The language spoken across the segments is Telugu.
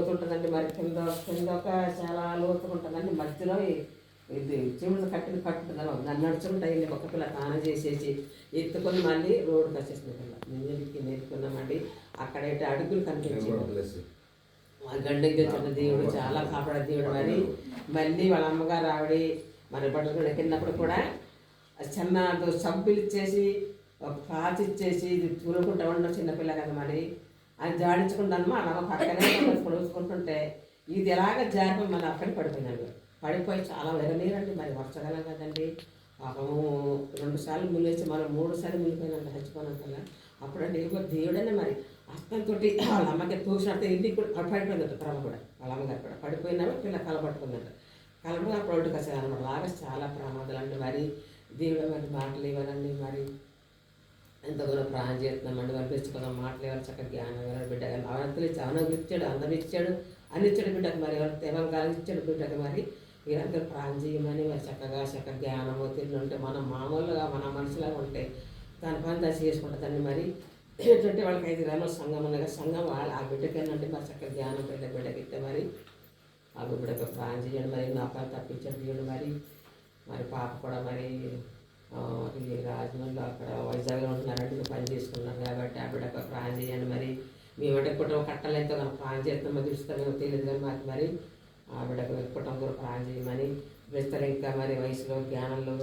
లోతు ఉంటుందండి మరి. కింద కింద ఒక చాలా లోతు ఉంటుందండి మధ్యలో ఇది చెవులు కట్టిన కట్టుంటుందని దాన్ని నడుచుకుంటాయి ఒక పిల్ల తానం చేసేసి ఎత్తుకొని మళ్ళీ రోడ్డుకి వచ్చేసింది పిల్ల. నేను ఎత్తుకున్నామండి అక్కడైతే అడుగులు కనిపించాయి ఆ గండకి తెచ్చిన దేవుడు చాలా కాపాడే దేవుడు మరి. మళ్ళీ వాళ్ళ అమ్మగారు ఆవిడ మరి బట్టలు కిందప్పుడు కూడా చిన్న సబ్బులు ఇచ్చేసి ఒక కాచి ఇచ్చేసి ఇది ఉండడం చిన్నపిల్ల కదా మరి. అది జాడించుకుంటాను అలా పక్కనే పొడుచుకుంటుంటే ఇది ఎలాగ జారిపోయి మళ్ళీ అక్కడ పడిపోయినాడు. పడిపోయి చాలా విరలేరండి మరి వర్షకాలం కదండి పాపము రెండు సార్లు మునివేసి మనం మూడు సార్లు మునిపోయినాక చచ్చిపోయినాక అప్పుడంటే ఇంకో దేవుడనే మరి. అస్తంతో వాళ్ళ అమ్మకి తోసినట్టు ఇంటికి కూడా పడిపోయిందట ప్రభ కూడా. వాళ్ళ అమ్మగారు కూడా. పడిపోయినామో పిల్ల కలపట్టుకుందట కలపగా అప్పుడు వచ్చేది అనమాట లాగా చాలా ప్రమాదాలు అండి మరి దేవుడు మరి మాటలు ఇవ్వాలండి మరి. ఎంతగానో ప్రాణం చేస్తున్నామండి పంపించుకున్నాం మాటలు ఎవరు చక్కగా జ్ఞానం ఎవరు బిడ్డ అవనంతలు ఇచ్చి అవనం ఇచ్చాడు అన్నం ఇచ్చాడు అన్ని ఇచ్చాడు బిడ్డకు మరి ఎవరు కాలం ఇచ్చాడు బిడ్డకు మరి. మీరందరూ ప్రాణం చేయమని మరి చక్కగా చక్కగా జ్ఞానము తిండి ఉంటే మనం మామూలుగా మన మనుషులాగా ఉంటే దాని పని దశ చేసుకుంటుందండి మరి ఏంటంటే వాళ్ళకి ఐదు గ్రామాల సంఘం ఉండగా సంఘం వాళ్ళు ఆ బిడ్డకేనండి మరి చక్కగా జ్ఞానం బిడ్డ బిడ్డకి ఇస్తే మరి ఆ బిడ్డకు ప్రాణం చేయండి మరి నా పని తప్పించండి మరి. మరి పాప కూడా మరి ఆ, ఈ రాజమండ్రిలో అక్కడ వైజాగ్లో ఉంటున్నారంటే పని చేసుకున్నాం కాబట్టి ఆ బిడ్డకు ప్రాణం చేయండి. మరి మేమంటే కుటుంబం కట్టాలైతే మనం ప్రాణం చేస్తామో చూస్తామో తెలియదు కానీ మాకు మరి ఆ బిడ్డకు కుటుంబం కూడా ప్రాణం చేయమని విస్తర ఇంకా మరి వయసులో జ్ఞానంలో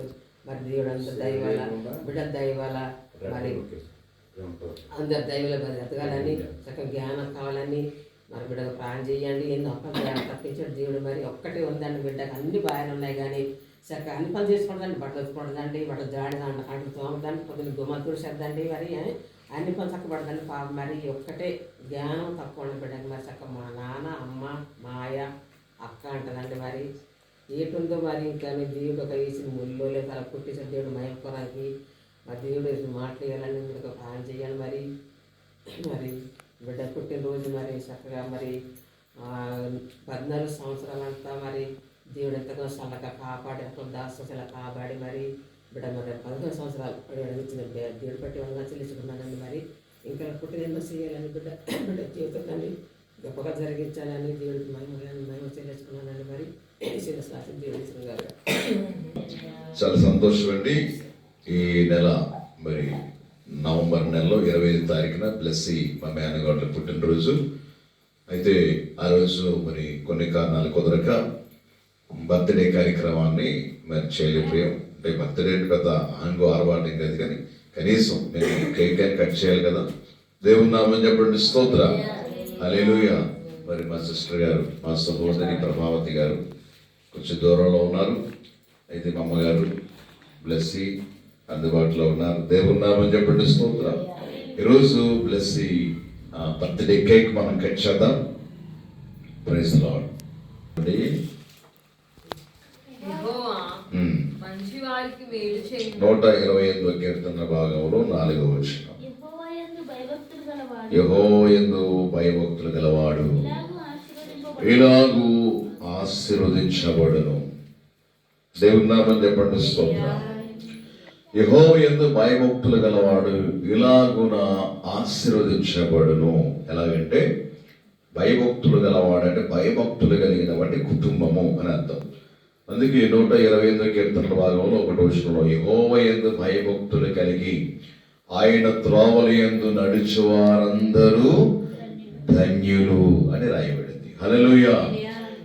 మరి దేవుడు అంత దయవల్ల బిడ్డ దయవల్ల మరి అందరు దైవుల మరి ఎదగాలని చక్కగా జ్ఞానం కావాలని మరి బిడ్డకు ప్రాణం చేయండి. ఎన్నో అప్పలు తప్పించాడు దేవుడు మరి. ఒక్కటే ఉందండి బిడ్డకు. అన్ని బాగానే ఉన్నాయి కానీ చక్కగా అన్ని పనులు చేసుకోవడండి బట్టలు ఉతుకోవడండి బట్టలు జాడదండి అంటే తోమదండి పొద్దున్న గుమ్మలు తుడిచేద్దండి మరి అన్ని పనులు చక్కబడదండి పాపం మరి ఒక్కటే జ్ఞానం తక్కువ ఉండి బిడ్డకు మరి చక్క మా నాన్న అమ్మ మాయ అక్క అంటదండి మరి. ఏటుందో మరి ఇంకా మీ దేవుడు ఒక వేసిన ముళ్ళో లేదా అలా పుట్టేసిన దేవుడు మయపురానికి మరి దేవుడు వేసిన మాట్లాడాలని మీరు ఒక ప్లాన్ చేయాలి మరి. మరి బిడ్డ పుట్టినరోజు మరి చక్కగా మరి పద్నాలుగు సంవత్సరాలంతా మరి దేవుడు ఎంతగానో చల్లగా కాపాడి దాసలా కాపాడి మరి బిడ్డ మరి పదకొండు సంవత్సరాలు ఇచ్చిన దేవుడు పట్టి వందగా చెల్లించుకున్నానండి మరి. ఇంకా పుట్టిన ఎన్నో చేయాలని బిడ్డ బిడ్డ జీవితాన్ని గొప్పగా జరిగించాలని దేవుడికి మహిమగాని మహిమ చెల్లించుకున్నానండి మరి. చిన్న శాస్త్రం దేవుడి గారు చాలా సంతోషం అండి ఈ నెల మరి నవంబర్ నెలలో ఇరవై ఐదు తారీఖున బ్లెస్సి మా మేనగాడు పుట్టినరోజు. అయితే ఆ రోజు మరి కొన్ని కారణాలు కుదరక బర్త్డే కార్యక్రమాన్ని మరి చేయలేకపోయాం అంటే బర్త్డే పెద్ద ఆంగు ఆర్వాటం కాదు కానీ కనీసం మేము కేక్ అని కట్ చేయాలి కదా. దేవుని నామని చెప్పండి స్తోత్ర. అలేలుయ మరి మా సిస్టర్ గారు మా సహోదరి ప్రభావతి గారు కొంచెం దూరంలో ఉన్నారు. అయితే మా అమ్మగారు బ్లెస్సి అందుబాటులో ఉన్నారు. దేవుని నామని చెప్పండి స్తోత్ర. ఈరోజు బ్లెస్సి బర్త్డే కేక్ మనం కట్ చేద్దాం. ప్రైజ్ లాడ్ యెహోవా మంచి వారికి మేలు చేయును నూట ఇరవై ఎనిమిదో కీర్తన భాగంలో నాలుగవ వచ్చిన యెహోవాయందు భయభక్తులు గలవాడు. యహో ఎందు భయభక్తులు గలవాడు. ఇలాగు ఆశీర్వదించబడును. దేవుని నామని చెప్పండి స్తోత్ర. యహో ఎందు భయభక్తులు గలవాడు ఇలాగున ఆశీర్వదించబడును. ఎలాగంటే భయభక్తులు గలవాడు అంటే భయభక్తులు కలిగిన వాటి కుటుంబము అని అర్థం. అందుకే నూట ఇరవై ఐదు కీర్తనల భాగంలో ఒకటి వచ్చిన యహోవ ఎందు భయభక్తులు కలిగి ఆయన త్రోవల ఎందు నడుచువారందరూ ధన్యులు అని రాయబడింది. హల్లెలూయా.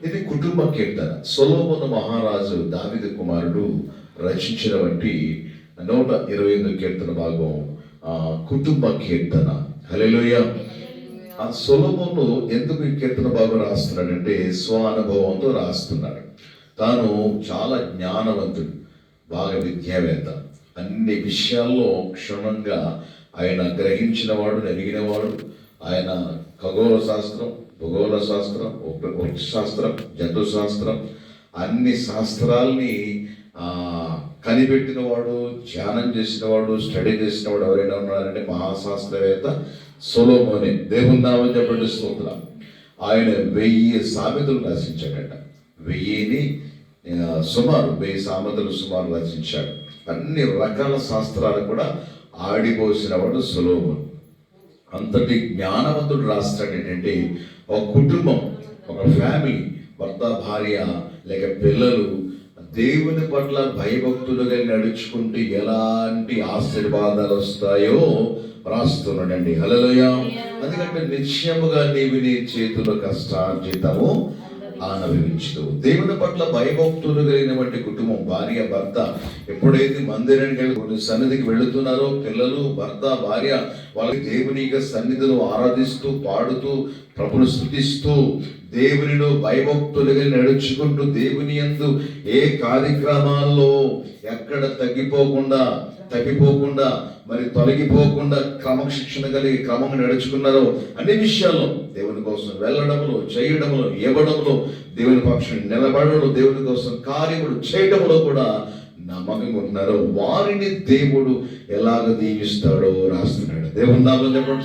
ఇది కుటుంబ కీర్తన. సొలోమోను మహారాజు దావిద కుమారుడు రచించిన వంటి నూట ఇరవై ఐదు కీర్తన భాగం కుటుంబ కీర్తన. హల్లెలూయా. ఆ సులభంలో ఎందుకు ఈ కీర్తన భాగం రాస్తున్నాడంటే స్వానుభవంతో రాస్తున్నాడు. తాను చాలా జ్ఞానవంతుడు బాగా విద్యావేత్త. అన్ని విషయాల్లో క్షుణ్ణంగా ఆయన గ్రహించినవాడు ఎరిగినవాడు ఆయన ఖగోళ శాస్త్రం భూగోళ శాస్త్రం వృక్ష శాస్త్రం జంతు శాస్త్రం అన్ని శాస్త్రాల్ని కనిపెట్టినవాడు ధ్యానం చేసినవాడు స్టడీ చేసినవాడు ఎవరైనా ఉన్నారంటే మహాశాస్త్రవేత్త సొలోమోని. దేవుని నామని చెప్పండి స్తోత్రం. ఆయన వెయ్యి సామెతలు రచించాడట వెయ్యిని సుమారు వెయ్యి సామెతలు సుమారు రచించాడు. అన్ని రకాల శాస్త్రాలు కూడా ఆడిపోసినవాడు సొలోమోన్. అంతటి జ్ఞానవంతుడు రాస్తాడు ఏంటంటే ఒక కుటుంబం ఒక ఫ్యామిలీ భర్త భార్య లేక పిల్లలు దేవుని పట్ల భయభక్తులుగా నడుచుకుంటూ ఎలాంటి ఆశీర్వాదాలు వస్తాయో రాస్తున్నాడండి. హలోయ ఎందుకంటే నిశ్చయముగా నీవు నీ చేతుల కష్టార్జితము అనుభవించదు దేవుని పట్ల భయభక్తులు కలిగినటువంటి కుటుంబం భార్య భర్త ఎప్పుడైతే మందిరానికి సన్నిధికి వెళుతున్నారో పిల్లలు భర్త భార్య వాళ్ళకి దేవుని యొక్క సన్నిధిలో ఆరాధిస్తూ పాడుతూ ప్రభును స్థుతిస్తూ దేవునిలో భయభక్తులుగా నడుచుకుంటూ దేవుని ఎందు ఏ కార్యక్రమాల్లో ఎక్కడ తగ్గిపోకుండా తగ్గిపోకుండా మరి తొలగిపోకుండా క్రమశిక్షణ కలిగి క్రమంగా నడుచుకున్నారో అన్ని విషయాల్లో దేవుని కోసం వెళ్ళడంలో చేయడంలో ఇవ్వడంలో దేవుని పక్షం నిలబడడంలో దేవుని కోసం కార్యములు చేయడంలో కూడా నమ్మకంగా ఉంటున్నారో వారిని దేవుడు ఎలాగ దీవిస్తాడో రాస్తున్నాడు. దేవుని నామం చెప్పండి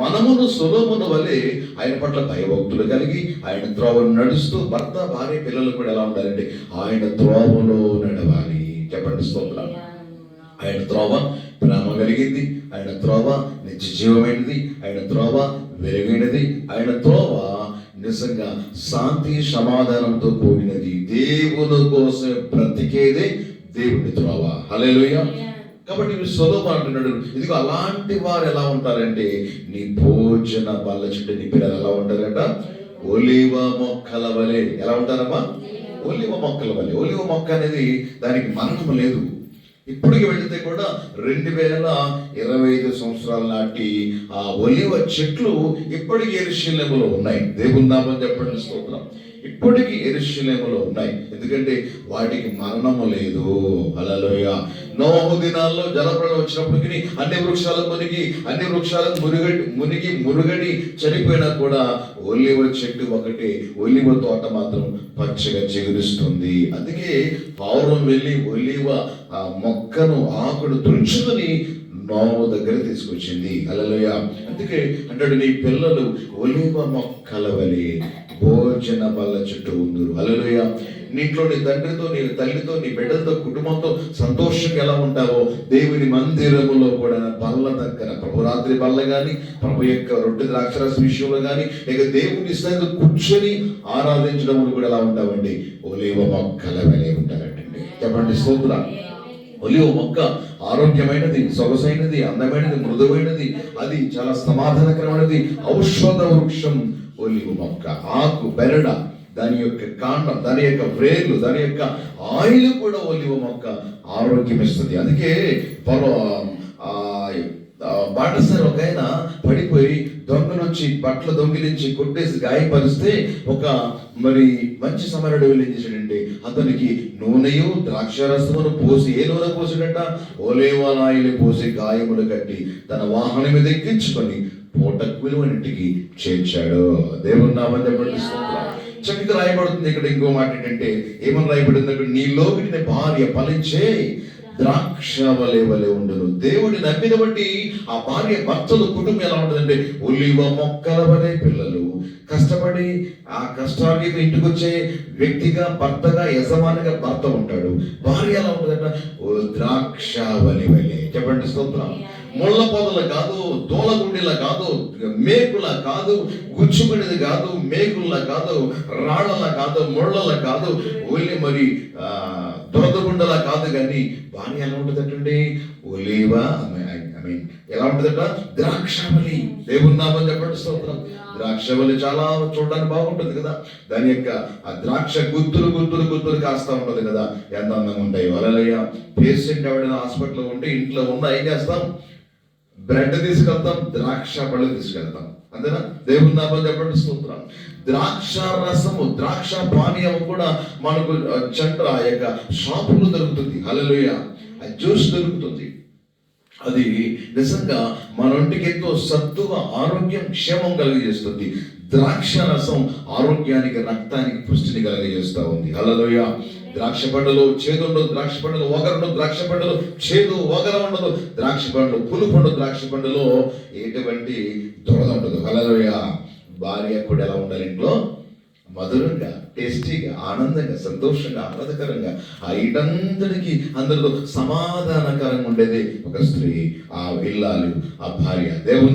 మనమును సులభమును వలె ఆయన పట్ల భయభక్తులు కలిగి ఆయన త్రోవను నడుస్తూ భర్త భార్య పిల్లలు కూడా ఎలా ఉండాలంటే ఆయన త్రోవలో నడవాలి. చెప్పండి స్తోత్రం. ఆయన త్రోవ ప్రేమ కలిగింది ఆయన త్రోవ నిత్య జీవమైనది ఆయన త్రోవ వెలుగైనది ఆయన త్రోవ నిజంగా శాంతి సమాధానంతో కూడినది. దేవుని కోసం బ్రతికేదే దేవుని త్రోవ హల్లెలూయా. కాబట్టి ఇవి సొలభ అంటున్నాడు. ఇదిగో అలాంటి వారు ఎలా ఉంటారంటే నీ భోజన బల్ల చుట్టూ నీ పిల్లలు ఎలా ఉంటారంట? ఒలివ మొక్కల వలె. ఎలా ఉంటారమ్మా? ఒలివ మొక్కల వలె. ఒలివ మొక్క అనేది దానికి మరణం లేదు. ఇప్పటికి వెళితే కూడా రెండు వేల ఇరవై ఐదు సంవత్సరాల నాటి ఆ ఒలివ చెట్లు ఇప్పటికి ఎరుశల్యములో ఉన్నాయి. దేవుని నామం చెప్పండి. స్తోత్రం. ఇప్పటికీ ఎరుశలేములో ఉన్నాయి. ఎందుకంటే వాటికి మరణము లేదు. అలలోయ నోహు దినాల్లో జలప్రలయం వచ్చినప్పటికి అన్ని వృక్షాలు మునిగి అన్ని వృక్షాలకు మురుగడి మునిగి మురుగడి చనిపోయినా కూడా ఒలివ చెట్టు ఒకటి ఒలివ తోట మాత్రం పచ్చగా చిగురిస్తుంది. అందుకే పౌరం వెళ్ళి ఒలివ ఆ మొక్కను ఆకును తుంచుకొని నోము దగ్గర తీసుకొచ్చింది. అలలోయ అందుకే అంటాడు నీ పిల్లలు ఒలివ మొక్కల వలె భోజన బల్ల చుట్టూ ఉందరు. అలలోయ నీట్లో నీ తండ్రితో నీ తల్లితో నీ బిడ్డలతో కుటుంబంతో సంతోషంగా ఎలా ఉంటావో దేవుని మందిరములో కూడా బల్ల దగ్గర ప్రభు రాత్రి బల్ల కానీ ప్రభు యొక్క రొట్టె ద్రాక్షరస విషయంలో కానీ లేక దేవుని స్థాయిలో కూర్చొని ఆరాధించడం కూడా ఎలా ఉంటావండి? ఒలేవ మొక్కల వలె ఉంటారంటండి. చెప్పండి స్తోత్ర. ఒలివ మొక్క ఆరోగ్యమైనది సొగసైనది అందమైనది మృదువైనది అది చాలా సమాధానకరమైనది. ఔషధ వృక్షం ఒలివ మొక్క ఆకు బెరడ దాని యొక్క కాండం దాని యొక్క వ్రేలు దాని యొక్క ఆయిల్ కూడా ఒలివ మొక్క ఆరోగ్యం ఇస్తుంది అందుకే పొల ఆ, బాటసారి ఒక ఆయన పడిపోయి దొంగలొచ్చి బట్టలు దొంగిలించి కొట్టేసి గాయపరిస్తే ఒక మరి మంచి సమరుడు వెళ్ళి ఏం అతనికి నూనెయు ద్రాక్షరసమును పోసి ఏ నూనె పోసాడట? ఓలేవానాయిలు పోసి గాయములు కట్టి తన వాహనం మీద ఎక్కించుకొని పూటకు ఇంటికి చేర్చాడు. దేవుని నామని చెప్పండి. చక్కగా రాయబడుతుంది ఇక్కడ ఇంకో మాట ఏంటంటే ఏమని రాయబడింది? అక్కడ నీలోకి నీ భార్య ఫలించే ద్రాక్ష వలె వలె ఉండును. దేవుడి నమ్మిన బట్టి ఆ భార్య భర్తలు కుటుంబం ఎలా ఉంటుందంటే ఒలివ మొక్కల వలె పిల్లలు. కష్టపడి ఆ కష్టానికి ఇంటికి వచ్చే వ్యక్తిగా భర్తగా యజమానిగా భర్త ఉంటాడు. భార్య ఎలా ఉంటుందంట? ద్రాక్ష వలె వలె. చెప్పండి స్తోత్రం ముళ్ళ పొదల కాదు దూలగుండిల కాదు మేకుల కాదు గుచ్చుకునేది కాదు మేకుల కాదు రాళ్ళల కాదు ముళ్ళల కాదు. ఓన్లీ మరి ఆ, దురదగుండల కాదు కానీ భార్య ఎలా ఉంటుందటండి? ఒలీవా ఐ మీన్ ఎలా ఉంటుందట? ద్రాక్షవలి దేవున్నామని చెప్పండి స్తోత్రం. ద్రాక్షవలి చాలా చూడడానికి బాగుంటుంది కదా. దాని యొక్క ఆ ద్రాక్ష గుత్తులు గుత్తులు గుత్తులు కాస్తా ఉంటది కదా. ఎంత అందంగా ఉంటాయి. వలలయ్య పేషెంట్ ఎవరైనా హాస్పిటల్లో ఉంటే ఇంట్లో ఉన్న ఏం చేస్తాం? బ్రెడ్ తీసుకెళ్తాం ద్రాక్ష పళ్ళు తీసుకెళ్తాం. అంతేనా? దేవుని నామం చెప్పండి స్తోత్రం ద్రాక్ష రసము ద్రాక్ష పానీయం కూడా మనకు ఆ, ఆ యొక్క షాపులు దొరుకుతుంది. హల్లెలూయ. ఆ జ్యూస్ దొరుకుతుంది. అది నిజంగా మన ఒంటికి ఎంతో సత్తువ ఆరోగ్యం క్షేమం కలిగజేస్తుంది. ద్రాక్ష రసం ఆరోగ్యానికి రక్తానికి పుష్టిని కలిగజేస్తా ఉంది. హల్లెలూయ. ద్రాక్ష పండులో చేదు ఉండదు ద్రాక్ష పండులో ఉండదు ద్రాక్ష పండులో చేదు ఓగర ఉండదు. ద్రాక్ష పండులో పులుపు ఉండదు ద్రాక్ష పండులో ఎటువంటి దురద ఉండదు. హల్లెలూయ. భార్య కూడా ఎలా ఉండాలి ఇంట్లో? మధురంగా టేస్టీగా ఆనందంగా సంతోషంగా ఆహ్లాదకరంగా. ఆ ఇటంతటికి అందరితో సమాధానకరంగా ఉండేది ఒక స్త్రీ ఆ ఇల్లాలు ఆ భార్య. దేవుని